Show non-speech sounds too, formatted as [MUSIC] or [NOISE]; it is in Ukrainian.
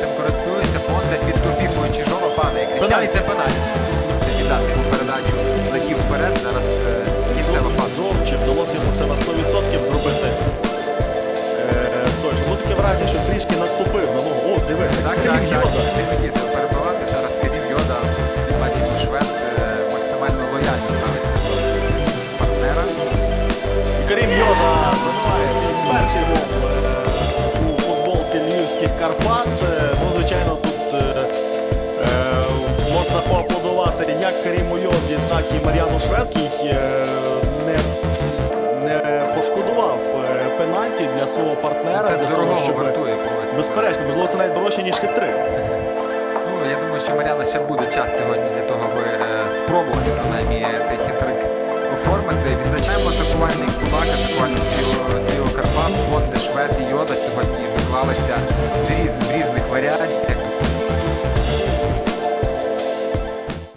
цим користується. Фонде під копійкою Чижова падає. Крістіан і це пенальті. Все йому передачу. Летів вперед. Зараз е, кінцева фаза. Чи вдалося йому це на 100% зробити? Е, точно. Ну таке враження, що трішки наступив на ногу. О, дивись, Так, Крім так, так. Не хотів це перебивати. Зараз Керім Йода. Бачимо, швед е, максимально лояльно ставиться до партнера. І Йода забиває свій перший Карпат. Е, Ну, звичайно, тут е, е, можна поаплодувати як Каріму Йоді, так і Мар'яну Швед, який е, не, не пошкодував е, пенальті для свого партнера. Це для того, дорого щоб- вартує поводиться. Безперечно, можливо, це навіть дорожче, ніж хитрик. [LAUGHS] Ну, я думаю, що Мар'яна ще буде час сьогодні для того, аби е, спробувати принаймні цей хитрик оформити. Відзначаємо атакувальний кулак, атакувальний тріо Карпат, Malaysia.